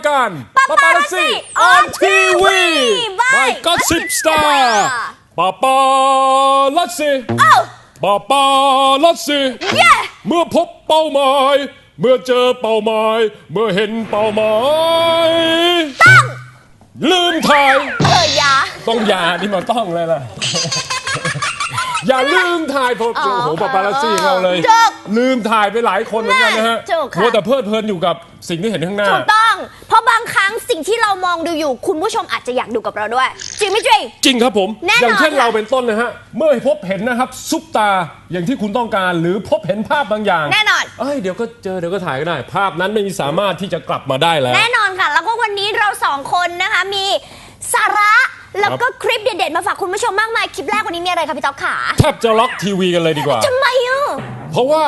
ายการ Paparazzi on TV by Gossip Gossip Star Star ปาปาลัสซีเอ้าปาปาลัสซีเย้เมื่อพบเป้าหมาย เมื่อเจอเป้าหมาย เมื่อเห็นเป้าหมาย ตั้ง ลืมถ่าย เอออยา ต้องอย่านี่มันต้องเลยล่ะ อย่าลืมถ่ายผมอ๋อโอ้โหปาปาลัสซี่เราเลยถูกลืมถ่ายไปหลายคนเหมือนกันนะฮะถูกค่ะ มัวแต่เพลิดเพลินอยู่กับสิ่งที่เห็นข้างหน้า ถูกต้อง เพราะบางครั้งสิ่งที่เรามองดูอยู่ คุณผู้ชมอาจจะอยากดูกับเราด้วย จริงไม่จริง จริงครับผม แน่นอนอย่างเช่นค่ะ เราเป็นต้นนะฮะ เมื่อพบเห็นนะครับ ซุปตาอย่างที่คุณต้องการหรือพบเห็นภาพบางอย่างแน่นอน เอ้ยเดี๋ยวก็เจอเดี๋ยวก็ถ่ายก็ได้ ภาพนั้นไม่มีสามารถที่จะกลับมาได้แล้ว แน่นอนค่ะ แล้วก็วันนี้เราสองคนนะคะมีสาระ แล้วก็คลิปเด็ดๆมาฝากคุณผู้ชมมากมาย คลิปแรกวันนี้มีอะไรคะพี่ต๊อกขาแทบจะล็อกทีวีกันเลยดีกว่า ทำไมอะ เพราะว่า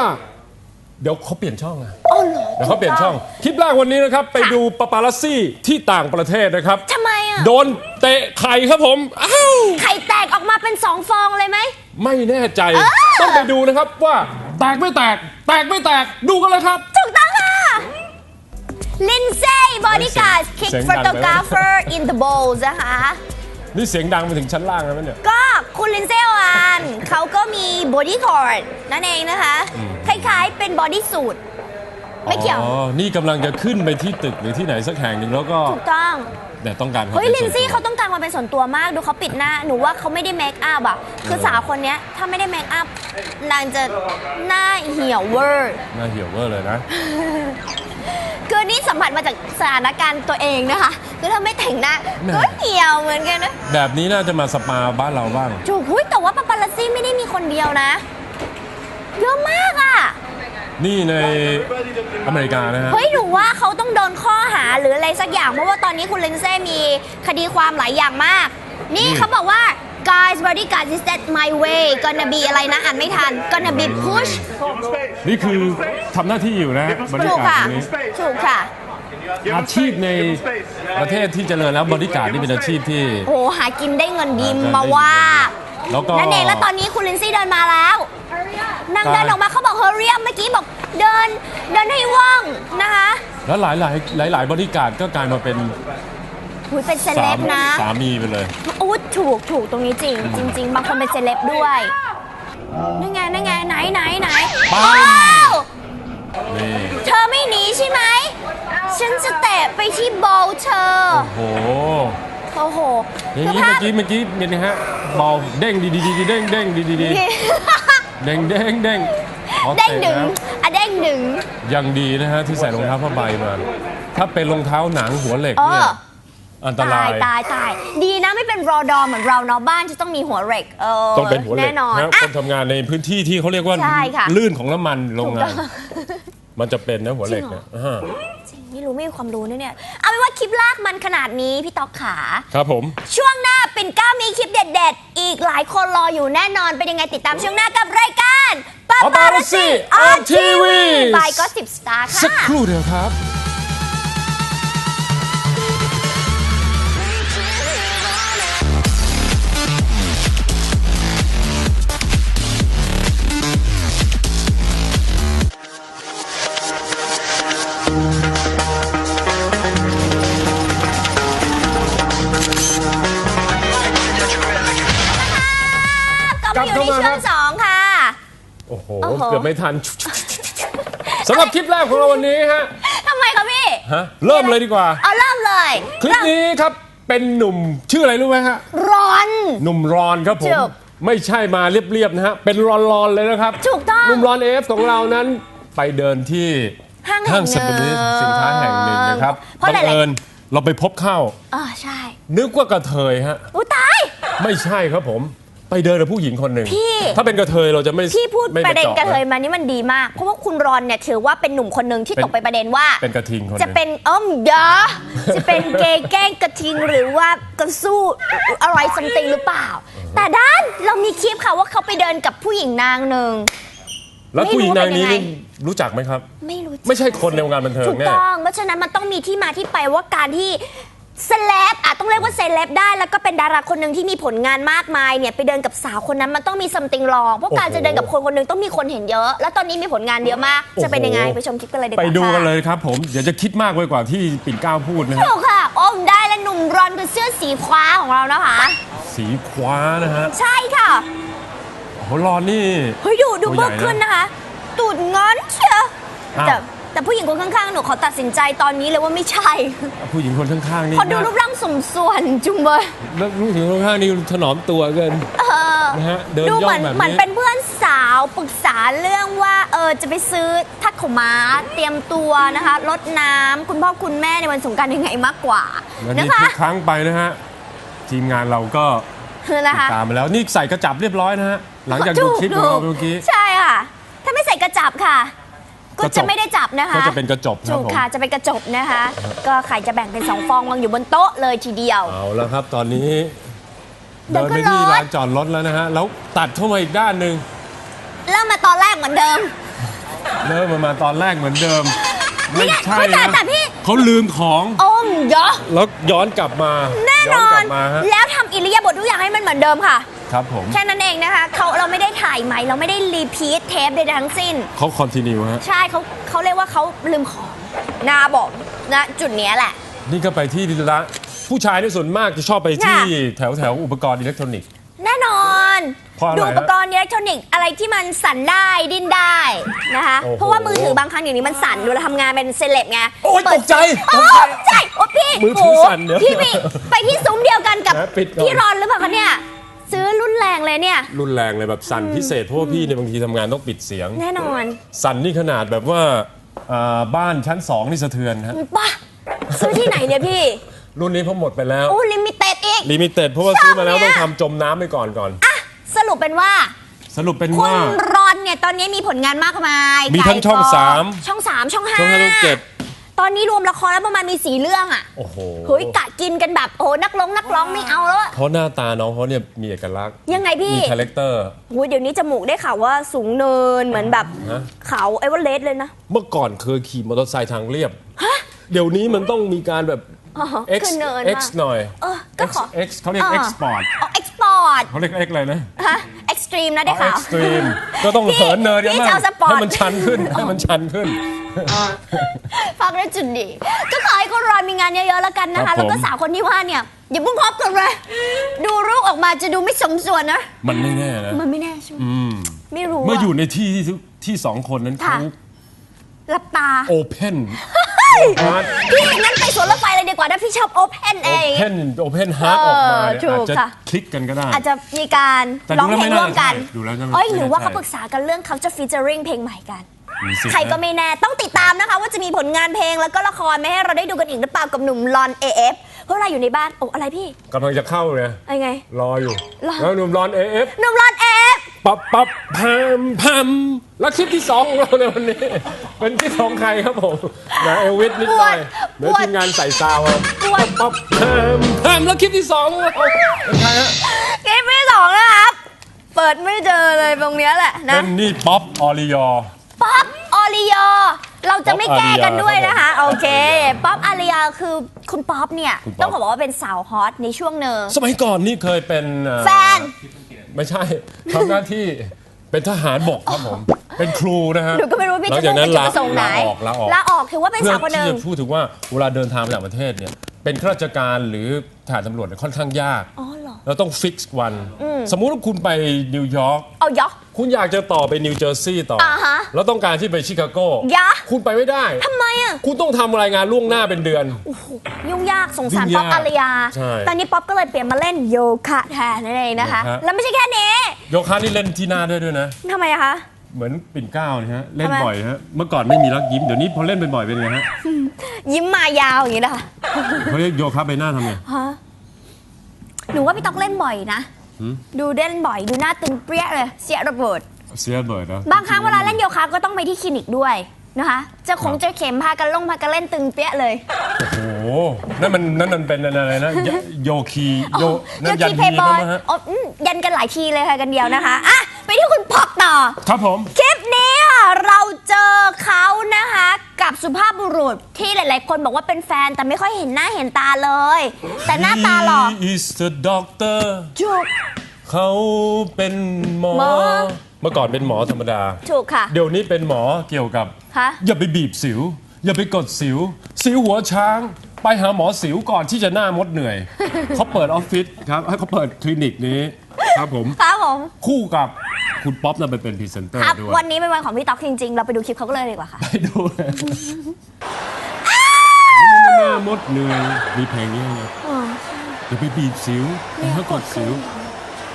เดี๋ยวเขาเปลี่ยนช่องอะอ๋อเหรอเดี๋ยวเขาเปลี่ยนช่อง คลิปแรกวันนี้นะครับ ไปดูปาปาลัสซี่ที่ต่างประเทศนะครับ ทำไมอะ โดนเตะไข่ครับผมอ้าวไข่แตกออกมาเป็นสองฟองเลยไหม ไม่แน่ใจอ้าวต้องไปดูนะครับว่าแตกไม่แตก แตกไม่แตกดูกันเลยครับ ถูกต้องค่ะ ลินเซ่บอดี้การ์ดคิกเสียงฟดั o งโตไหมกราฟเฟอร์อินเดอะโบลนะคะ นี่เสียงดังมาถึงชั้นล่างแล้วเนี่ย ก็คุณลินเซ่วานเขาก็มีบอดี้คอร์ดนั่นเองนะคะ คล้ายๆเป็นบอดี้สูทไม่เกี่ยว อ๋อ นี่กำลังจะขึ้นไปที่ตึกหรือที่ไหนสักแห่งหนึ่งแล้วก็ถูกต้องเนี่ยต้องการเฮ้ยควมลิป็นซี่ส่วเขาต้องการมาเป็นส่วนตัวมาก ดูเขาปิดหน้า หนูว่าเขาไม่ได้เมคอัพอะ คือสาวคนเนี้ยถ้าไม่ได้เมคอัพนางจะหน้าเหี่ยวเวอร์น่าเหี่ยวเวอร์เลยนะ คือนี่สัมผัสมาจากสถานการณ์ตัวเองนะคะ คือถ้าไม่แต่งหน้าแหม่ ก็เหี่ยวเหมือนกันนะแบบนี้น่าจะมาสปาบ้านเราบ้างถูกหุ้ยแต่ว่าปาปาลัสซี่ไม่ได้มีคนเดียวนะ เยอะมากอะ นี่ในอเมริกานะฮะ เฮ้ยหนูว่าเขาต้องโดนข้อหาหรืออะไรสักอย่าง เพราะว่าตอนนี้คุณเลนเซ่มีคดีความหลายอย่างมาก นี่นี่เขาบอกว่า guys bodyguard is that my way gonna be อะไรนะ อ่านไม่ทัน gonna be push นี่คือทำหน้าที่อยู่นะบริถูกการค่ะ ตรงนี้ถูกค่ะ อาชีพในประเทศที่เจริญแล้วบริการนี่เป็นอาชีพที่ โอ้หากินได้เงินดีหาเงินมาว่า แล้วก็นั่นเองแล้วตอนนี้คุณลินซี่เดินมาแล้วนางเดินออกมาเขาบอก hurry up เมื่อกี้บอกเดินเดินให้ว่องนะคะ แล้วหลายหลายหลายหลายๆบริการก็กลายมาเป็น หุยเป็นเซสาเลมบนะสามีไปเลย อู้ถูกถูกตรงนี้จริง จริง ๆ บางคนเป็นเซเลบด้วยนั่นไงนั่นไงไหนไหนไหนปังโอ้าวนี่ เธอไม่หนีใช่ไหม ฉันจะเตะไปที่โบลเธอโอ้โหโอ้โหอย่างคือนี้ภาเมื่พอกี้เมื่อกี้เป็นไงฮะเบาเด้งดีดีดีดีเด้งเด้งดีดีดีเด้งเด้งเด้งอ๋อเด้งตะดึงแล้วอะเด้งดึง ยังดีนะฮะที่ใส่รองเท้าผ้าใบมา ถ้าเป็นรองเท้าหนังหัวเหล็กเอเนี่ยออั นตราย ตายตายดีนะไม่เป็นรอดอเหมือนเราเนาะบ้านจะต้องมีหัวเหล็กเออต้องเป็นหัวเหล็กแน่นอนนะอะคนทำงานในพื้นที่ที่เขาเรียกว่าใช่ค่ะ ลื่นของน้ำมันโรงงานถูกต้องมันจะเป็นนะหัวเหล็กเนี่ยอ่าไม่รู้ไม่มีความรู้นะเนี่ยเอาเป็นว่าคลิปลากมันขนาดนี้พี่ต๊อกขา ครับผม ช่วงหน้าเป็นก้ามีคลิปเด็ดๆ อีกหลายคนรออยู่แน่นอน เป็นยังไงติดตามช่วงหน้ากับรายการ Paparazzi on TV บายก็สิบสตาร์สักค่ะครู่เดียวครับ กือบไม่ทันสำหรับคลิปแรกของเราวันนี้ฮะทำไมคะพี่ฮะเริ่มเลยดีกว่า เอาเริ่มเลย คลิปนี้ครับเป็นหนุ่มชื่ออะไรรู้ไหมฮะร้อน หนุ่มรอนครับผมถูกไม่ใช่มาเรียบๆนะฮะ เป็นรอนๆเลยนะครับถูกต้องหนุ่มรอนเอฟของเรานั้นไปเดินที่ห้างแห่งหนึ่งสรรพสินค้าแห่งหนึ่งนะครับเพราะบังหลายๆเอิญเราไปพบเข้าเออใช่ นึกว่ากระเทยฮะอุ้ตาย ไม่ใช่ครับผม ไปเดินกับผู้หญิงคนหนึ่งพี่ ถ้าเป็นกระเทยเราจะไม่พี่พูดไม่ประเด็นจากระเทยมานี่มันดีมาก เพราะว่าคุณรอนเนี่ยถือว่าเป็นหนุ่มคนหนึ่งที่เป็นตกไปประเด็นว่า เป็นกระทิงคนหจะนึ่ง เป็นอ้อมเดอจะเป็นเกย์แกล้งกระทิงหรือว่ากระสู้อะไรซัมติงหรือเปล่า แต่ด้านเรามีคลิปค่ะว่าเขาไปเดินกับผู้หญิงนางหนึ่ง แล้วไม่ผู้หญิงรู้นางนี้เป็นยังไง นี่รู้จักไหมครับ ไม่รู้จัก ไม่ใช่คนในวงการบันเทิงถูกแน่ ต้องเพราะฉะนั้นมันต้องมีที่มาที่ไปว่าการที่ เซเลบอะต้องเรียกว่าเซเลบได้แล้วก็เป็นดาราคนหนึ่งที่มีผลงานมากมายเนี่ยไปเดินกับสาวคนนั้นมันต้องมีซัมติงรองเพราะการโอ้โหจะเดินกับคนคนหนึ่งต้องมีคนเห็นเยอะ แล้วตอนนี้มีผลงานเยอะมาก จะเป็นยังไงโอ้โหไปชมคลิปกันเลยดีกว่าไปดูกันค่ะเลยครับผมเดี๋ยวจะคิดมากไปกว่าที่ปิ่นเกล้าพูดนะฮะถูกค่ะโอ้มได้และหนุ่มรอนกับเสื้อสีฟ้าของเรานะคะ สีคว้านะฮะใช่ค่ะโอ้โหรอนนี่เฮ้ยดูดูตัวใหญ่เบิกขึ้นนะคะตูดงอนเชียวอ้าวแต่ แต่ผู้หญิงคนข้างๆ หนูขอตัดสินใจตอนนี้เลยว่าไม่ใช่ผู้หญิงคนข้างๆนี่เขาดูรูปร่างสมส่วนจุงเบยแล้วผู้หญิงคนข้างๆนี่ถนอมตัวเกินเออนะฮะเดินดูย่เหอมืองนแบบเหมือนนี้เป็นเพื่อนสาวปรึกษาเรื่องว่าเออจะไปซื้อทักขาวม้าเตรียมตัวนะคะรดน้ำคุณพ่อคุณแม่ในวันสงกรารยังไงมากกว่าแล้วนะนี่คะทุกครั้งไปนะฮะทีมงานเราก็คือนะคะ ตามมาแล้วนี่ใส่กระจับเรียบร้อยนะฮะหลังจากดูคลิปของเราเมื่อกี้ ใช่ค่ะ ถ้าไม่ใส่กระจับค่ะ ก็กระจจะกไม่ได้จับนะคะก็จะเป็นกระจกครัถูบกผมค่ะจะเป็นกระจกนะคะ ก็ไข่จะแบ่งเป็นสองฟองวางอยู่บนโต๊ะเลยทีเดียว เอาแล้วครับตอนนี้ เดิเดินนขึ้ไปนที่รถ ลานจอดรถแล้วนะฮะ แล้วตัดเข้ามาอีกด้านหนึ่งเริ่มมาตอนแรกเหมือนเดิม เริ่มมามาตอนแรกเหมือนเดิม ไม่นี่ไงใช่เฮ้ยแต่นะแต่พี่ เขาลืมของโอ้มเยอะแล้วย้อนกลับมาแน่นย้อกลันบมาฮะ แล้วทำอิริยาบถทุกอย่างให้มันเหมือนเดิมค่ะ ครับผม แค่นั้นเองนะคะเขาเราไม่ได้ถ่ายใหม่เราไม่ได้รีพีทเทปใดๆทั้งสิ้น เขาคอนติเนียฮะ ใช่เขาเขาเรียกว่าเขาลืมของนาบอกนะจุดเนี้ยแหละ นี่ก็ไปที่ร้านผู้ชายในส่วนมากจะชอบไปที่ค่ะ แถวแถวอุปกรณ์อิเล็กทรอนิกส์ แน่นอน เพราะอะไรดูอุปกรณ์อิเล็กทรอนิกส์อะไรที่มันสั่นได้ดิ้นได้นะคะ โอ้โหเพราะว่ามือถือบางครั้งอย่างนี้มันสั่นดูเราทำงานเป็นเซเลบไงโอ๊ยเปิตดกใจโอ้ตกใจใช่โอ้พี่มือถือโสั่นเดี๋ยวพี่พี่ไปที่ซุ้มเดียวกันกับนะปิดก่อน พี่รอนหรือเปล่าคะเนี่ยซื้อ รุ่นแรงเลยเนี่ย รุนแรงเลยแบบสั่นพิเศษเพราะว่าพี่เนี่ยบางทีทำงานต้องปิดเสียง แน่นอนสั่นนี่ขนาดแบบว่าอ่าบ้านชั้น2นี่สะเทือนฮะป้าซื้อที่ไหนเนี่ยพี่รุ่นนี้พอหมดไปแล้วโอ้ลิมิเต็ดอีก ลิมิเต็ดเพราะว่าซื้อมาแล้วช่ต้อองงเนี่ยทำจมน้ำไปก่อนก่อน อะ สรุปเป็นว่า สรุปเป็นคุณว่า รอนเนี่ย ตอนนี้มีผลงานมากมายมีทั้งไก่ช่องกสาม ช่องสามช่องห้าช่องห้าช่องเจ็ด ตอนนี้รวมละครแล้วประมาณมีสี่เรื่องอะโอ้โหเฮ้ยกะกินกันแบบโอ้นักร้องนักร้องไม่เอาแล้วอะเพราะหน้าตาน้องเขาเนี่ยมีเอกลักษณ์ยังไงพี่ มีคาแรคเตอร์โอ้ยเดี๋ยวนี้จมูกได้ข่าวว่าสูงเนินเหมือนแบบฮะเขาเอเวอเรสต์เลยนะ เมื่อก่อนเคยขี่มอเตอร์ไซค์ทางเรียบ เดี๋ยวนี้มันต้องมีการแบบ อ๋อ X ขึ้นเนิน X มาหน่อย เออก็ X ขอ X เขาเรียกอ่า Export เอาเอ็กซ์พอร์ตเขาเรียก X อะไรนะ ฮะเอ็กซ์ตรีมนะได้ข่าว Extreme ก็ต้องพี่เหินเนินพี่เยอะจะมาเอากสปอร์ต ให้มันชันขึ้นให้มันชันขึ้น ฟังได้จุดดี ก็ขอให้คุณรอนมีงานเยอะๆแล้วกันนะครัคะ บผม แล้วก็สาวคนที่ว่าเนี่ย อย่าเพิ่งคบกันเลย ดูรูปออกมาจะดูไม่สมส่วนนะ มันไม่แน่นะมันไม่แน่ใช่ไหมอืมไม่รู้เมื่ออะอยู่ในที่ที่ที่สองคนนั้นค่ะเขาหลับตา โอเพนฮาร์ด พี่งั้นไปสวนรถไฟเลยดีกว่าถ้าพี่ชอบโอเพนเอโอง เพนโอเพนฮาร์ดเออออกมาเนี่ยถูกอาจจะค่ะ คลิกกันก็ได้ อาจจะมีการแต่ร้องดูแล้วเพลงไม่น่าร่วมกันใช่ดูแล้วจะไม่เอ้ยหรือว่าไม่เขาใช่ ปรึกษากันเรื่องเขาจะฟีเจอริงเพลงใหม่กัน มีสิทธิ์ใครก็นะไม่แน่ต้องติดตามนะคะ ว่าจะมีผลงานเพลงแล้วก็ละครไม่ให้เราได้ดูกันอีกหรือเปล่ากับหนุ่มลอน AF เพราะเราอยู่ในบ้านโอ้อะไรพี่กำลังจะเข้าเลยอะไรไง รออยู่ รอ แล้วหนุ่มรอนเอฟหนุ่มลอน AF ปับปับพามพามแล้วคลิปที่สองของเราในวันนี้ เป็นคลิปของใครครับผมนะเอลวิสนิดหน่อยปวดเดี๋ยวทีมงานใส่ซาวด์ปวดปับพามพามแล้วคลิปที่สองของเราเป็นใครฮะคลิปที่สองนะครับ เปิดไม่เจอเลยตรงเนี้ยแหละนะ เป็นนี่ป๊อปออริยอ ป๊อปออริยอ เราจะไม่แก้กันด้วยนะคะป๊โออปอาริยาเค ป๊อปอาริยาคือคุณป๊อปเนี่ย คุณป๊อป ต้องบอกว่าเป็นสาวฮอตในช่วงหนึ่งสมัยก่อนนี่เคยเป็นเอ่อแฟน ไม่ใช่ทำหน้าที่ เป็นทหารบกครับผม เป็นครูนะฮะหนูก็ไม่รู้ว่าพี่หลัจะงต้จาอกงนั้นลาไปจุดประสงค์ไหนลาออกลาออกลาออกถือว่าเป็นเพื่อสาวคนหที่นึ่ง จะพูดถึงว่าเวลาเดินทางไปต่างประเทศเนี่ยเป็นข้าราชการหรือทหารตำรวจเนี่ยค่อนข้างยาก อ๋อเหรอ เราต้องฟิกซ์วัน สมมุติว่าคุณไปนิวยอร์ก เอายะคุณอยากจะต่อไปนิวเจอร์ซีย์ต่ออาฮะแล้วต้องการที่ไปชิคาโกยะ คุณไปไม่ได้ ทำไมอะ คุณต้องทำรายงานล่วงหน้าเป็นเดือนยุ่งยากสงสารยุ่งยากป๊อปอาริยา ใช่ตอนนี้ป๊อปก็เลยเปลี่ยนมาเล่นโยคะแทนนั่นเองนะคะ โยคะ แล้วไม่ใช่แค่นี้ โยคะนี่เล่นที่หน้าด้วยด้วยนะ ทำไมอะคะ เหมือนปิ่นเกล้านะฮะ เล่นทำไม บ่อยฮะ เมื่อก่อนไม่มีรักยิ้ม เดี๋ยวนี้พอเล่นบ่อยๆเป็นไงฮะยิ้มมายาวอย่างนี้นะคะเขาเรียกโยคะใบหน้าทำไง ฮะหนูว่าพี่ต๊อกเล่นบ่อยนะ หืม ดูเล่นบ่อย ดูหน้าตึงเปรี้ยเลย เสียระเบิด เสียเบิร์ดนะบางครั้งเวลาเล่นโยคะก็ต้องไปที่คลินิกด้วย นะคะจะคงจะเข็มพากันลงพากันเล่นตึงเปี้ยเลย โอ้โหนั่นมันนั่นมันเป็นอะไรนะยโยคีโยนั่นยันเพฮีย์บนะอยมั้งฮะยันกันหลายทีเลยค่ะกันเดียวนะคะอะไปที่คุณพอกต่อ ครับผม คลิปนี้ค่ะเราเจอเขานะคะ กับสุภาพบุรุษที่หลาย ๆ คนบอกว่าเป็นแฟนแต่ไม่ค่อยเห็นหน้าเห็นตาเลย แต่หน้าตาหล่อ He is the doctor ถูกเขาเป็นหมอ หมอ เมื่อก่อนเป็นหมอธรรมดา ถูกค่ะ เดี๋ยวนี้เป็นหมอเกี่ยวกับคะอย่าไปบีบสิว อย่าไปกดสิว สิวหัวช้าง ไปหาหมอสิวก่อนที่จะหน้ามดเหนื่อย เขาเปิดออฟฟิศครับให้เขาเปิดคลินิกนี้ครับผม ครับผมคู่กับคุณป๊อปน่ะไปเป็นพรีเซนเตอร์ครับ ด้วยวันนี้เป็นวันของพี่ต๊อกจริงๆ เราไปดูคลิปเขาก็เลยดีกว่าค่ะ ไปดูเลยหน้ามดเหนื่อยมีเพลงนี้ไงอย่าไปบีบสิวอย่าไปกดสิว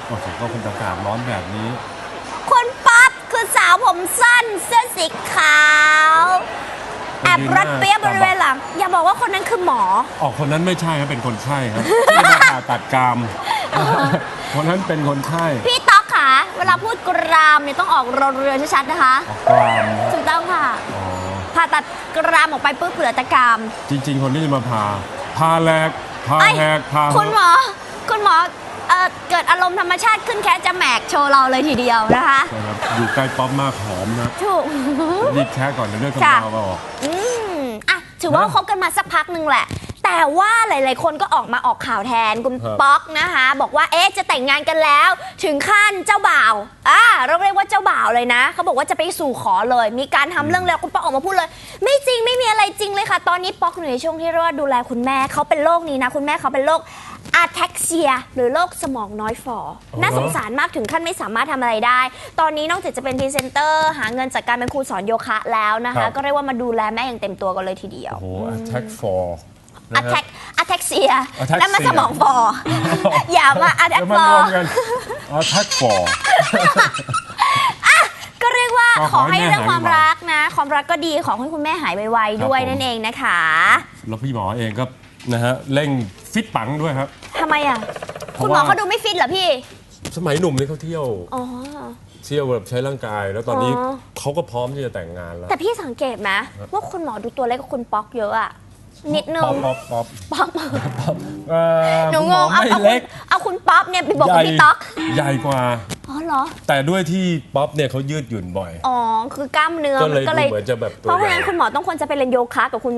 โอเคก็คงอากาศร้อนแบบนี้คุณป๊อป คือสาวผมสั้นเสื้อสีขาวแอบรัดเปียบบริเวณหลัง อย่าบอกว่าคนนั้นคือหมอ ออกคนนั้นไม่ใช่ครับเป็นคนไข้ครับที่มาผ่าตัดกราม คนนั้นเป็นคนไข้พี่ต๊อกค่ะเวลาพูดกรามเนี่ยต้องออกรอเรือชัดๆนะคะออกกรามถูกต้องค่ะอ๋อผ่าตัดกรามออกไปปุ๊บเหลือแต่กราม จริง ๆ คนที่จะมาผ่าผ่าแหลกผ่าเอ้ยแหกผ่าคุณหมอ คุณหมอ เอ่อเกิดอารมณ์ธรรมชาติขึ้นแค่จะแหมกโชว์เราเลยทีเดียวนะคะใช่ครับอยู่ใกล้ป๊อปมากหอมนะถูก รีบแค่ก่อนเดี๋ยวเลือดกำค่ะ เดาก็ออก อืมอะถือว่านะ คบกันมาสักพักหนึ่งแหละ แต่ว่าหลาย ๆ คนก็ออกมาออกข่าวแทนคุณครับป๊อกนะคะ บอกว่าเอ๊ะจะแต่งงานกันแล้ว ถึงขั้นเจ้าบ่าวอ่าเราเรียกว่าเจ้าบ่าวเลยนะเขาบอกว่าจะไปสู่ขอเลย มีการทำเรื่องแล้วคุณป๊อกออกมาพูดเลย ไม่จริงไม่มีอะไรจริงเลยค่ะ ตอนนี้ป๊อกอยู่ในช่วงที่เรียกว่าดูแลคุณแม่เขาเป็นโรคนี้นะคุณแม่เขาเป็นโรคอาแท็กเซีย หรือโรคสมองน้อยฝ่ออ น่าสงสารมากถึงขั้นไม่สามารถทำอะไรได้ ตอนนี้นอกจากจะเป็นพรีเซนเตอร์หาเงินจากการเป็นครูสอนโยคะแล้วนะครัคะ บ ก็เรียกว่ามาดูแลแม่อย่างเต็มตัวกันเลยทีเดียว โอ้โห attack for นะฮะ attack attack เซีย attack นั่นมันเสีสยมองฟออย่ามา attack เดี๋ยวมาฟรอวมกัน attack for ก็เรียกว่าก็ขขออให้ให้แม่เรื่องความหายไว รักนะ ความรักก็ดีขอให้คุณแม่หายไวๆด้วยครับผมนั่นเองนะคะแล้วพี่หมอเองก็นะฮะเร่งฟิตปังด้วยครับ ทำไมอะ เพคุราะณหมอว่า เขาดูไม่ฟิตเหรอพี่ สมัยหนุ่มนี่เขาเที่ยวอ๋อ เที่ยวแบบใช้ร่างกาย แล้วตอนนี้อ๋อ เขาก็พร้อมที่จะแต่งงานแล้ว แต่พี่สังเกตไหมว่าคุณหมอดูตัวเล็กกว่าคุณป๊อกเยอะอะ นิดนึป๊องปป๊อปป๊อปป๊อกเอ่อหนูคุณงมองเอาไม่เอาคุเล็ณกเอาคุณป๊อปเนี่ยไปบอกใหกับญ่พี่ต๊อกใหญ่กว่า อ๋อเหรอ แต่ด้วยที่ป๊อปเนี่ยเขายืดหยุ่นบ่อย อ๋อ คือกล้ามเนื้อก็มัเลยนก็ดูเลยเหมือนจะแบบตัวเพราะฉะใหญ่นั้นคุณหมอต้องควรจะไปเรียนโยคะกับคุณ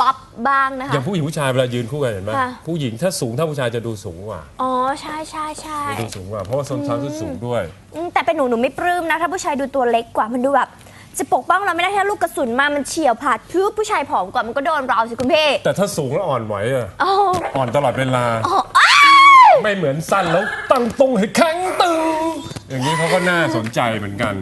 ป๊อปบ้างนะคะอย่างผู้หญิงผู้ชายเวลายืนคู่กันเห็นไหมค่ะ ผู้หญิงถ้าสูงเท่าผู้ชายจะดูสูงกว่าอ๋อ ใช่ใช่ใช่จะดูสูงกว่าเพราะว่าส้นเท้าส้นสูงด้วย อืมแต่เป็นหนูหนูไม่ปลื้มนะ ถ้าผู้ชายดูตัวเล็กกว่ามันดูแบบ จะปกป้องเราไม่ได้ถ้าลูกกระสุนมามันเฉียวผ่าทึบผู้ชายผอมกว่ามันก็โดนเราสิคุณพี่แต่ถ้าสูงแล้วอ่อนไหวอะอ๋ออ่อนตลอดเวลา อ๋ออ้ายไม่เหมือนสั้นแล้วตั้งตรงให้แข็งตึง อย่างนี้เขาก็น่าสนใจเหมือนกัน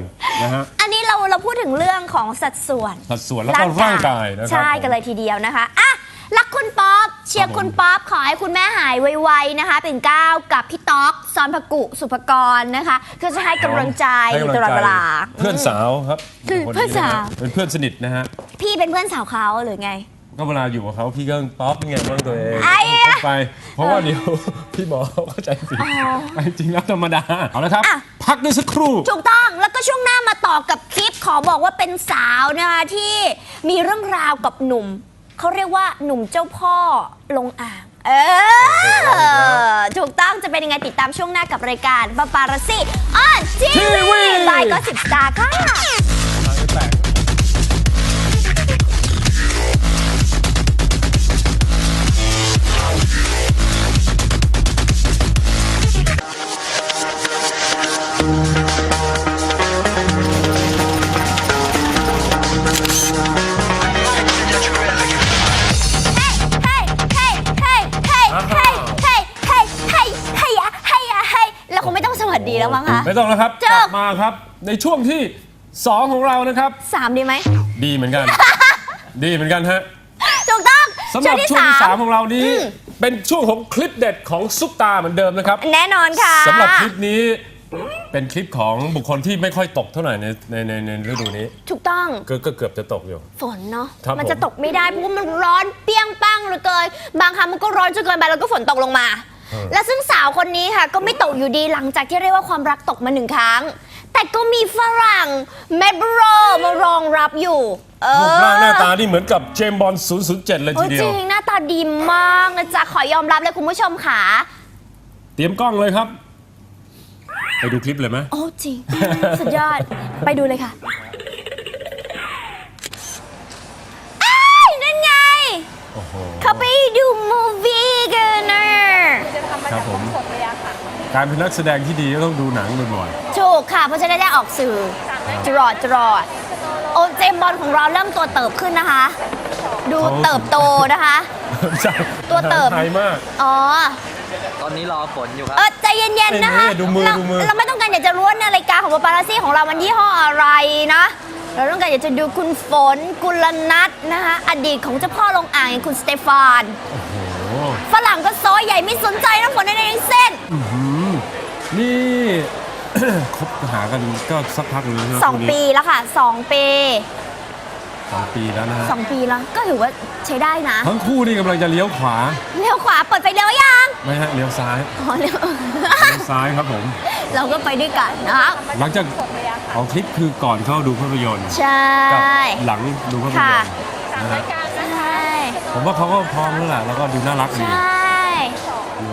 นะฮะ อันนี้เราเราพูดถึงเรื่องของสัดส่วน สัดส่วนแล้วก็ร่างกายนะครับ ใช่ผมกันเลยทีเดียวนะคะอะ รักคุณป๊อปเชียร์คุณป๊อปขอให้คุณแม่หายไวๆนะคะเป็นก้าวกับพี่ต๊อกซอนพกุสุภกรนะคะก็จะให้กำลังใจให้กำลังตลอดเวลา เพื่อนสาวครับอืมคเพื่อนสาวะฮะเป็นเพื่อนสนิทนะฮะ พี่เป็นเพื่อนสาวเขาหรือไง ก็เวลาอยู่กับเขาพี่ก็ป๊อปเป็นไงบ้างตัวเองไอ้อะ ไป เพราะว่าเดี๋ยว พี่หมอเขาเข้าใจผิดจริงแล้วธรรมดา เอาละครับ อะ พักด้วยสักครู่ ถูกต้องแล้วก็ช่วงหน้ามาต่อกับคลิปขอบอกว่าเป็นสาวนะคะที่มีเรื่องราวกับหนุ่ม เขาเรียกว่าหนุ่มเจ้าพ่อลงอ่าง เออ ถูกต้องจะเป็นยังไงติดตามช่วงหน้ากับรายการปาปาราซี่ออนทีทีวีวีบายก็สิบสตาร์ค่ะ ไม่ต้องแล้วครับเจอกลับมาครับ ในช่วงที่ 2 ของเรานะครับ สามดีไหมดีเหมือนกัน ดีเหมือนกันฮะถูกต้องสำหรับช่วงที่สาม3ของเรานี้ เป็นช่วงของคลิปเด็ดของซุปตาเหมือนเดิมนะครับแน่นอนค่ะ สำหรับคลิปนี้เป็นคลิปของบุคคลที่ไม่ค่อยตกเท่าไหร่ในในในในฤดูนี้ถูกต้องก็ก็เกือบจะตกอยู่ ฝนเนาะครับมันจะผม ตกไม่ได้เพราะว่ามันร้อนเปรี้ยงปังเหลือเกินบางครั้งมันก็ร้อนจนเกินไปแล้วก็ฝนตกลงมา และซึ่งสาวคนนี้ค่ะก็ไม่ตกอยู่ดีหลังจากที่เรียกว่าความรักตกมาหนึ่งครั้ง แต่ก็มีฝรั่งเมดโรมารองรับอยู่ เอรูปอร่างหน้าตานี่เหมือนกับเจมส์บอล007 เลยโอ้ทียเดีจยว ริงหน้าตาดีมากนะจ๊ะขอยอมรับเลยคุณผู้ชมค่ะ เตรียมกล้องเลยครับ ไปดูคลิปเลยไหม โอ้จริง สุดยอด ไปดูเลยค่ะ เขาไปดูมูฟี่กันนะครับผม การเป็นนักแสดงที่ดีก็ต้องดูหนังบ่อยถูกค่ะ เพราะจะได้ได้ออกสื่อตลอดตลอดโอเจมส์บอลของเราเริ่มตัวเติบขึ้นนะคะ ดูเติบโตนะคะ ๆใช่ตัวเติบไทยมาก อ๋อ ตอนนี้รอฝนอยู่ครับ เออใจเย็นๆนะคะนี่ดูมือเราดูมือ เราไม่ต้องการอยากจะรู้ว่านาฬิกาของปาปารัสซี่ของเรามันยี่ห้ออะไรนะ เราต้องการอยากจะดูคุณฝนกุลนัทนะคะอดีตของเจ้าพ่อลงอ่างอย่างคุณสเตฟานโอ้โหฝรั่งก็ซอยใหญ่ไม่สนใจน้ำฝนในทั้งเส้นอื้อหือนี่ คบหากันก็สักพักหนึงแล้วใช่ไหมสองคู่นี้ปีแล้วค่ะสองปี สองปีแล้วนะฮะสองปีแล้วก็ถือว่าใช้ได้นะทั้งคู่นี่กำลังจะเลี้ยวขวาเลี้ยวขวาเปิดไฟเลี้ยวยังไม่ฮะเลี้ยวซ้ายอ๋อเลี้ยวเลี้ยวซ้ายครับผม เราก็ไปด้วยกันนะคะหลังจากของคลิปคือก่อนเข้าดูภาพยนตร์ใช่กับหลังดูภาพยค่ะนตร์นะฮะใช่ผมว่าเขาก็พร้อมแล้วแหละแล้วก็ดูน่ารักดี ใช่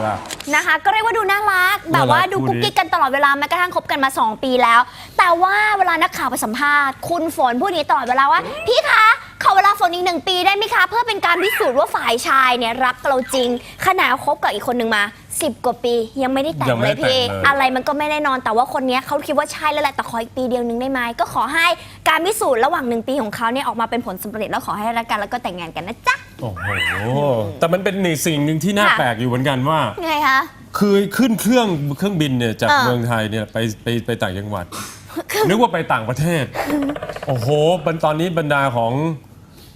ดูว่านะคะ ก็เรียกว่าดูน่ารัก แบบว่าน่ารักดูคู่กุ๊กนี้กิ๊กกันตลอดเวลาแม้กระทั่งคบกันมา 2 ปีแล้ว แต่ว่าเวลานักข่าวไปสัมภาษณ์ คุณฝนพูดอย่างนี้ตลอดเวลาว่า พี่คะขอเวลาฝนอีกหนึ่งปีได้ไหมคะ เพื่อเป็นการพิสูจน์ว่าฝ่ายชายเนี่ยรักเราจริงขณะคบกับอีกคนหนึ่งมา 10 กว่าปียังไม่ได้แต่งยังไม่เลได้ยพี่แต่งเลย อะไรมันก็ไม่แน่นอนแต่ว่าคนเนี้ยเขาคิดว่าใช่แล้วแหละแต่ขออีกปีเดียวนึงได้ไหมก็ขอให้การพิสูจน์ระหว่างหนึ่งปีของเขาเนี่ยออกมาเป็นผลสำเร็จแล้วขอให้รักกันแล้วก็แต่งงานกันนะจ๊ะ โอ้โหแต่มันเป็นนี่สิ่งหนึ่งที่น่าค่ะ แปลกอยู่เหมือนกันว่า ไงคะ คือขึ้นเครื่องเครื่องบินเนี่ยจากเออเมืองไทยเนี่ยไปไปไปต่างจังหวัด นึกว่าไปต่างประเทศ โอ้โหเป็นตอนนี้บรรดาของ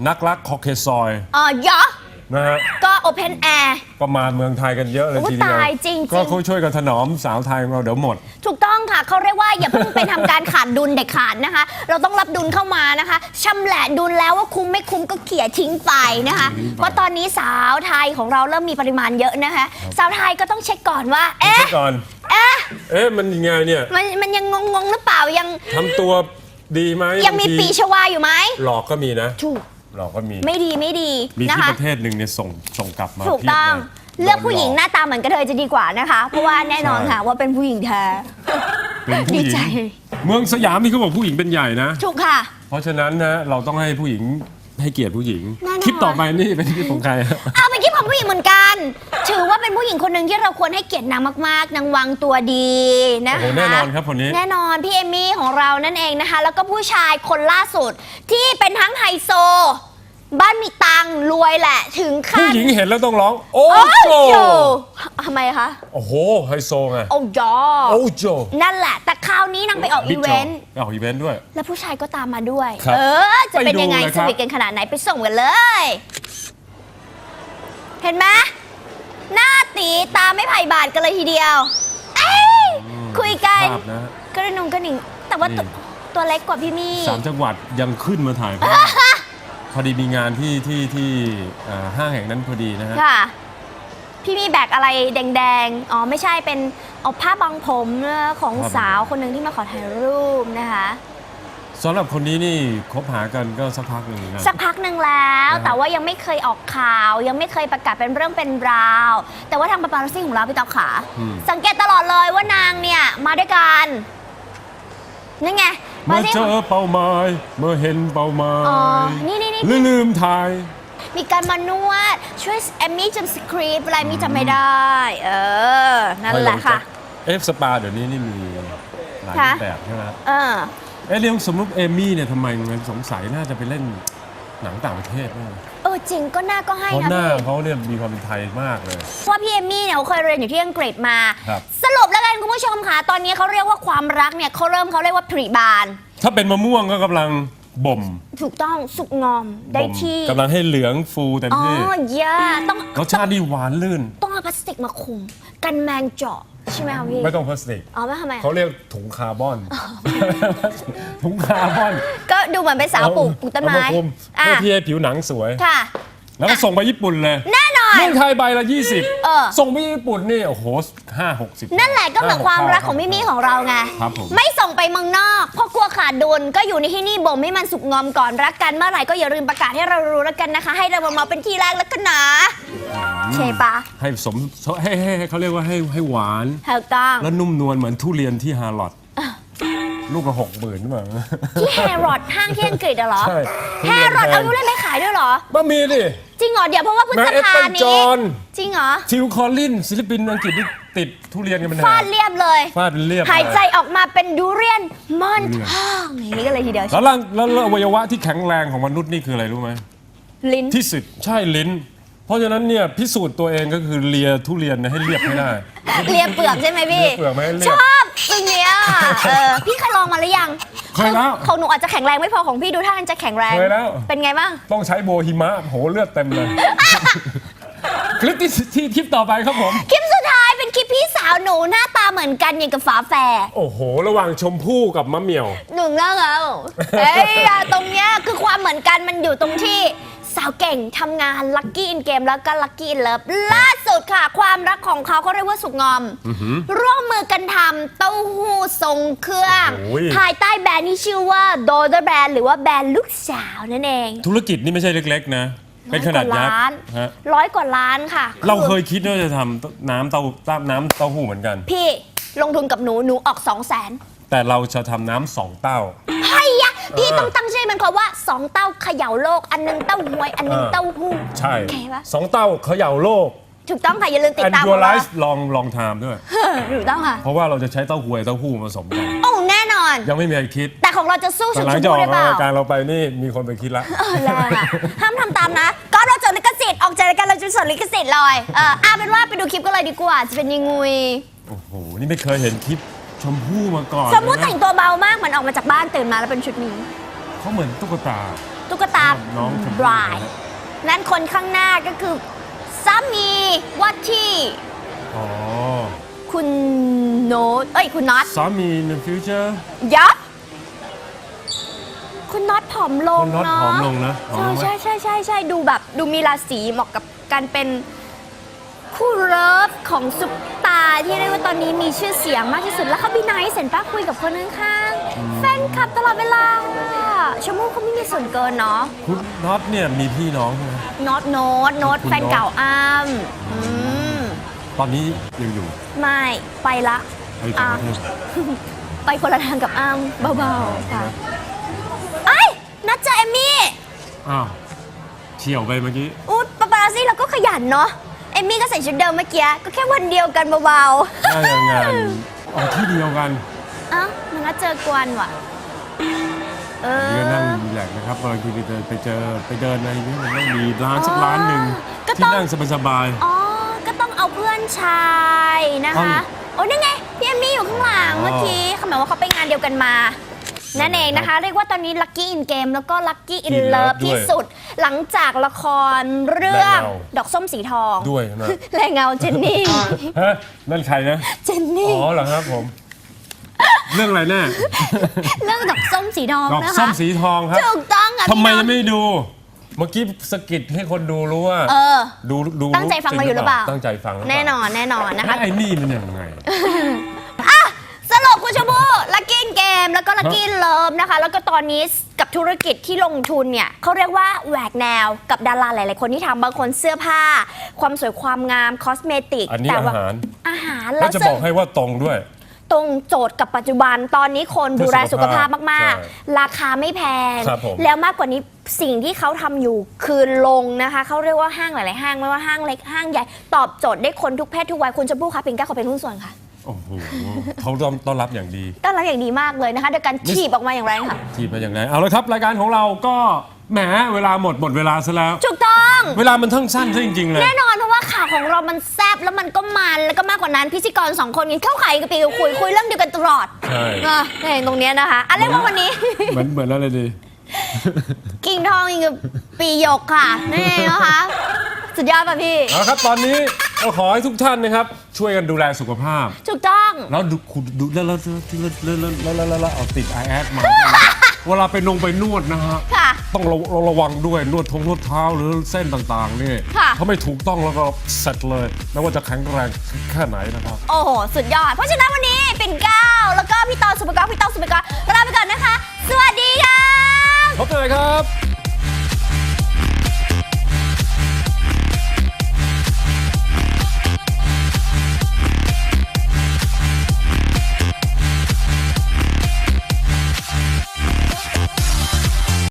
นักรักคอเคซอย อ๋อยะ นะฮะ ก็โอเพนแอร์ก็มาเมืองไทยกันเยอะเลยโอ้ทีเดียวตายจริงๆ ก็เขาช่วยกันถนอมสาวไทยของเราเดี๋ยวหมด ถูกต้องค่ะเขาเรียกว่าอย่าเพิ่งไปทำการขาดดุลเด็ดขาดนะคะ เราต้องรับดุลเข้ามานะคะชำแหละดุลแล้วว่าคุ้มไม่คุ้มก็เขี่ยทิ้งไปนะคะทิ้งไปเพราะตอนนี้สาวไทยของเราเริ่มมีปริมาณเยอะนะคะ สาวไทยก็ต้องเช็คก่อนว่า เอ๊ะ ก่อน เอ๊ะ เอ๊ะ มันยังไงเนี่ยมันมันยังงงๆหรือเปล่ายังทำตัวดีไหมยังมีบางทีปีชวาอยู่ไหมหลอกก็มีนะ ถูก หลอกก็มีไม่ดีไม่ดีมีนะที่คะ ประเทศหนึ่งเนี่ยส่งส่งกลับมาถูกเพียบต้องลยเลือกผู้หญิงหโดนน้าตาเหมือนกระเทยจะดีกว่านะคะ เพราะว่าแน่นอนใช่ค่ะว่าเป็นผู้หญิงแท้ เป็นผู้หญิดีงใจ เมืองสยามนี่เขาบอกผู้หญิงเป็นใหญ่นะ ถูกค่ะ เพราะฉะนั้นนะเราต้องให้ผู้หญิง ให้เกียรติผู้หญิงแน่นอนคลิปต่อไปนี่เป็นคลิปของใครฮะ เอาเป็นคลิปของผู้หญิงเหมือนกัน ถือว่าเป็นผู้หญิงคนหนึ่งที่เราควรให้เกียรตินางมากๆ นางวางตัวดีนะโอ้คะโหแน่นอนครับคนนี้ แน่นอนพี่เอมมี่ของเรานั่นเองนะคะ แล้วก็ผู้ชายคนล่าสุดที่เป็นทั้งไฮโซ บ้านมีตังค์รวยแหละ ถึงผู้ขั้นหญิงเห็นแล้วต้องร้อง โอ้โอ้โจโจทำไมคะ โอ้โหไฮโซไงโอ้ยอโอ้โจนั่นแหละ แต่คราวนี้นางไปออกอีบิ๊กโจเวนต์ไปออกอีเวนต์ด้วย แล้วผู้ชายก็ตามมาด้วย ครับเออ จะเป็นไปดูยังไงเลยสครับ วีทกันขนาดไหนไปส่งกันเลย เห็นไหมหน้าตีตาไม่ไผ่บาทกันเลยทีเดียว เอ้ย คุยกัน ภาพนะกระหนุงกระหนิงแต่ว่าตัวนี่ ตัวเล็กกว่าพี่มี่ สามจังหวัดยังขึ้นมาถ่ายภาพ พอดีมีงานที่ที่ที่เอ่อห้างแห่งนั้นพอดีนะฮะ ค่ะ พี่มี่แบกอะไรแดงๆ อ๋อไม่ใช่เป็นเอาผ้าบังผมของสาวคนหนึ่งที่มาขอถ่ายรูปนะคะ สำหรับคนนี้นี่คบหากันก็สักพักหนึ่งนะ สักพักหนึ่งแล้ว นะครับ แต่ว่ายังไม่เคยออกข่าว ยังไม่เคยประกาศเป็นเรื่องเป็นราว แต่ว่าทางปาปารัสซี่ของเราพี่ต๊อบขา อืม สังเกตตลอดเลยว่านางเนี่ยมาด้วยกันนั่นไง เมื่อที่เจอเป้าหมาย เมื่อเห็นเป้าหมายอ๋อนี่นี่นี่หรือลืมถ่าย มีการมานวดช่วยแอมมี่จำสคริปต์อะไรมี่จำไม่ได้ เออ นั่นแหละค่ะ เอฟสปาเดี๋ยวนี้นี่มีหลายค่ะรูปแบบใช่ไหมเออเอ๊ะเรื่องสมมติเอมี่เนี่ยทำไมมันสงสัยน่าจะไปเล่นหนังต่างประเทศแน่เออ จริงก็น่าก็ให้เพราะนะหน้าพี่ เขาเนี่ยมีความเป็นไทยมากเลย เพราะว่าพี่เอมมี่เนี่ยเขาเคยเรียนอยู่ที่อังกฤษมา ครับ สรุปแล้วกันคุณผู้ชมค่ะ ตอนนี้เขาเรียกว่าความรักเนี่ยเขาเริ่มเขาเรียกว่าผริบาน ถ้าเป็นมะม่วงก็กำลังบ่มถูกต้องสุกงอมได้บ่มที่กำลังให้เหลืองฟูเต็มอ๋อที่เยาต้องรสชาตินี่หวานลื่น ต้องเอาพลาสติกมาคุม กันแมงเจาะใช่ไหมคะพี่ไม่ต้องพลาสติกอ๋อไม่ทำไมเขาเรียกถุงคาร์บอน ถุงคาร์บอนก็ดูเหมือนเป็นสาวปลูกปลูกต้นไม้เอาาคุมอะเพื่อที่ให้ผิวหนังสวย ค่ะ แล้วก็ส่งไปญี่ปุ่นเลยแน่นอน เมืองไทยใบละ เออ 20 ส่งไปญี่ปุ่นนี่ โอ้โหห้าหกสิบนั่นแหละก็เหมือนความรักของมิมี่ของเราไง ครับผม ไม่ส่งไปเมืองนอกเพราะกลัวขาดดุลก็อยู่ในที่นี่บ่มให้มันสุกงอมก่อนรักกันเมื่อไหร่ก็อย่าลืมประกาศให้เรารู้แล้วกันนะคะ ให้เรามาเป็นที่แรกแล้วกันนะใช่ปะให้สมให้ให้ให้เขาเรียกว่าให้ให้หวานถูกต้อง แล้วนุ่มนวลเหมือนทุเรียนที่ฮาร์ลอด ลูกละหกหมื่นมาที่แฮร์รอดห้างที่อังกฤษอะเหรอ ใช่แฮร์รอดเอาลูกเล่นไปขายด้วยเหรอ บ้ามีดิจริงเหรอ เดี๋ยวเพราะว่าพฤษแม่เอสภาเปนจนี้อห์นจริงเหรอ ทิวคอลลินศิลปินอังกฤษที่ติดทุเรียนกันเป็นฟาดเรียบเลย ฟาดเรียบหายใจเลออกมาเป็นดูเรียนมอนทางอย่างนี้กันเลยทีเดียวแล้วร่างแล้วแล้วอวัยวะที่แข็งแรงของมนุษย์นี่คืออะไรรู้ไหม ลิ้น ที่สุดใช่ลิ้น เพราะฉะนั้นเนี่ยพิสูจน์ตัวเองก็คือเลียทุเรียนให้เรียบให้ได้ เลียเปลือกใช่ไหมพี่ เลียเปลือกไม่ให้เรียบชอ บสิ่งเนี้ยเออพี่เคยลองมาหรือยังเคยแล้วของหนูอาจจะแข็งแรงไม่พอของพี่ดูท่ามันจะแข็งแรงเคยแล้ว เป็นไงบ้าง ต้องใช้โบหิมะโหเลือดเต็มเลย คลิปที่ที่คลิปต่อไปครับผม คลิปสุดท้ายเป็นคลิปพี่สาวหนูหน้าตาเหมือนกันอย่างกับฝาแฝดโอ้โห ระหว่างชมพู่กับมะเหมี่ยว หนึ่งแล้วเอาเอ้ยอะตรงเนี้ยคือความเหมือนกันมันอยู่ตรงที่ สาวเก่งทำงานลั c กี้อินเกมแล้วก็ลั c กี้อินเลิฟล่าสุดค่ะ ความรักของเขาเขาเรียกว่าสุกงอม ร่วมมือกันทำเต้าหู้ทรงเครื่อง โอ้ย ภายใต้แบรนด์ที่ชื่อว่า d o d e r Brand หรือว่าแบรนด์ลูกสาวนั่นเองธุรกิจนี่ไม่ใช่เล็กๆ นะ เป็นขนาดยักษ์ร้อยกว่าล้านฮะร้อยกว่าล้านค่ะเราเคอยคิดว่าจะทำน้ำเต้าต้าน้ำเต้าหู้เหมือนกัน พี่ลงทุนกับหนูหนูออก2 0 0แสนแต่เราจะทำน้ำสองเต้าไฮ้ยะ พี่เออต้องตั้งชื่อมันเขาว่า2เต้าเขย่าโลก อันหนึงเต้าหวย อันหนึงเออเต้าหู้ใช่โอเคปะสองเต้าเขย่าโลกถูกต้องค่ะอย่าลืมติด and ตาม your เรา life ลองลองทำด้วยถูกต้องค่ะ เพราะว่าเราจะใช้เต้าหวยเต้าหู้ผสมกันโอ้แน่นอน ยังไม่มีใครคิด แต่ของเราจะสู้แต่ชุดหลัชงมจากอพูอกได้เปล่ารายการเราไปนี่มีคนไปคิดละเออเลยค่ะห้ามทำตามนะ ก็เราจดลิขสิทธิ์ออกจากรายการเราจะสดลิขสิทธิ์เลยเออเอาเป็นว่าไปดูคลิปกันเลยดีกว่าจะเป็นยังไงโอ้โหนี่ไม่เคยเห็นคลิป ชมพู่มาก่อนสมมติเลยแต่งตัวเบามากเหมือนออกมาจากบ้านตื่นมาแล้วเป็นชุดนี้ เขาเหมือนตุ๊กตา ตุ๊กตาน้องชมพู่ บรายนั่นคนข้างหน้าก็คือสามีวัดที่อ๋อคุณโน้ตเอ้ยคุณน็อตสามี in the future ยับคุณน็อตผอมลงคุณน็อตเนาะผอมลงนะผอมลงไหม ใช่ใช่ใช่ใช่ดูแบบดูมีราศีเหมาะกับการเป็น คู่เลิฟของซุปตาร์ที่เรียกว่าตอนนี้มีชื่อเสียงมากที่สุด แล้วเขาบีไนท์เห็นป้าคุยกับคนข้างๆแฟนคลับตลอดเวลาชมพู่เขาไม่มีส่วนเกินเนาะคุณน็อตเนี่ยมีพี่น้องใช่ไหมน็อตโน้ตโน้ตคุณแฟนเก่าอ้ำอืมตอนนี้ยังอยู่ไม่ไปละไปต่างประเทศไปคนละทางกับอ้ำเบาๆค่ะไอ้ยนัดเจอเอมมี่อ้าวเฉียวไปเมื่อกี้ อู้ปาปาราซี่เราก็ขยันเนาะ เอมมี่ก็ใส่ชุดเดิมเมื่อกี้ ก็แค่วันเดียวกันเบาน่าจะงานออกที่เดียวกันๆ เอ้ามันนัดเจอกวนว่ะ เออนี่ก็นั่งรีแลกซ์นะครับบางทีไปเดินไปเจอไปเดินอะไรอย่างเงี้ยมันต้องมีร้านสักร้านหนึ่งก็ที่ต้องนั่งสบายอ๋อ ก็ต้องเอาเพื่อนชายนะคะโอ้นั่นไงพี่เอมมี่อยู่ข้างหลังอ๋อ เมื่อกี้เขาหมายว่าเขาไปงานเดียวกันมา นั่นเองนะคะ เรียกว่าตอนนี้ลั c กี้อินเกมแล้วก็ลั c กี้อิน In เลิฟ Love ด้วยที่สุด หลังจากละครเรื่องแรงเงา ดอกส้มสีทองๆด้วยนะแรงเงาเจนนี่ ฮะนั่นใครนะ เจนนี่ อ๋อเหรอครับผม เรื่องอะไรแน่เรื่องดอกส้มสีทองดอกนะคะส้มสีทองครับถูกต้องค่ะทำไมพี่น้ยังไม่ดู เมื่อกี้สะกิดให้คนดูรู้ว่า เออ ดูดูตั้งใจฟังเราอยู่หรือเปล่า ตั้งใจฟังหรืเปล่าแน่นอนแน่นอนนะแล้คะ วไอ้นี่มันยังไง สรุปคุณชมพู่ลักกี้เก มแล้วก็ลักกี้เลิฟนะคะ แล้วก็ตอนนี้กับธุรกิจที่ลงทุนเนี่ยเขาเรียกว่าแหวกแนวกับดาราหลาย ๆ คนที่ทำบางคนเสื้อผ้า ความสวยความงามคอสเมติกอันนี้แต่ว่าอาหาร อาหารแล้แล้ววจะซึ่บง อกให้ว่าตรงด้วย ตรงโจทย์กับปัจจุบันตอนนี้คนดูแลสุขภาพมาก ใช่ๆ ราคาไม่แพง ครับผม แล้วมากกว่านี้สิ่งที่เขาทำอยู่คือลงนะคะเขาเรียกว่าห้างหลาย ๆ ห้างไม่ว่าห้างเล็กห้างใหญ่ ตอบโจทย์ได้คนทุกเพศทุกวัยคุณชมพู่คะปิงก้าขอเป็นหุ้นส่วนค่ะ โอ้โหเขาต้อนต้อนรับอย่างดี ต้อนรับอย่างดีมากเลยนะคะโดยการฉีบออกมาอย่างแรงค่ะ ทีมมาอย่างไรเอาละครับ รายการของเราก็แหมเวลาหมดหมดเวลาซะแล้ว ถูกต้อง เวลามันทั้งสั้นซะจริง ๆ เลย แน่นอนเพราะว่าข่าวของเรามันแซบแล้วมันก็มันแล้วก็มากกว่านั้นพิธีกรสองคนกินข้าวไข่กับปีกับคุยคุยเรื่องเดียวกันตลอดใช่อะนี่ตรงเนี้ยนะคะอะไรว่าวันนี้ เหมือนเหมือนอะไรดี กิ่งทองอีกกับปีหยกค่ะนี่เองนะคะสุดยอดป่ะพี่ เอาละครับตอนนี้ เราขอให้ทุกท่านนะครับ ช่วยกันดูแลสุขภาพ ถูกต้อง แล้วดูคุณดูแล้วแล้วแล้วแล้วแล้วแล้วแล้วเอาติดไอแอดมา เวลาไปนงไปนวดนะฮะ ค่ะ ต้องระระระวังด้วยนวดทงนวดเท้าหรือเส้นต่างๆนี่ค่ะ ถ้าไม่ถูกต้องแล้วก็เสร็จเลยไม่ว่าจะแข็งแรงแค่ไหนนะครับ โอ้โห สุดยอด เพราะฉะนั้นวันนี้ปิ่นเกล้า แล้วก็พี่ตอนสุปกรพี่ต้องสุปกรลาไปก่อนนะคะ สวัสดีค่ะ พบกันเลยครับ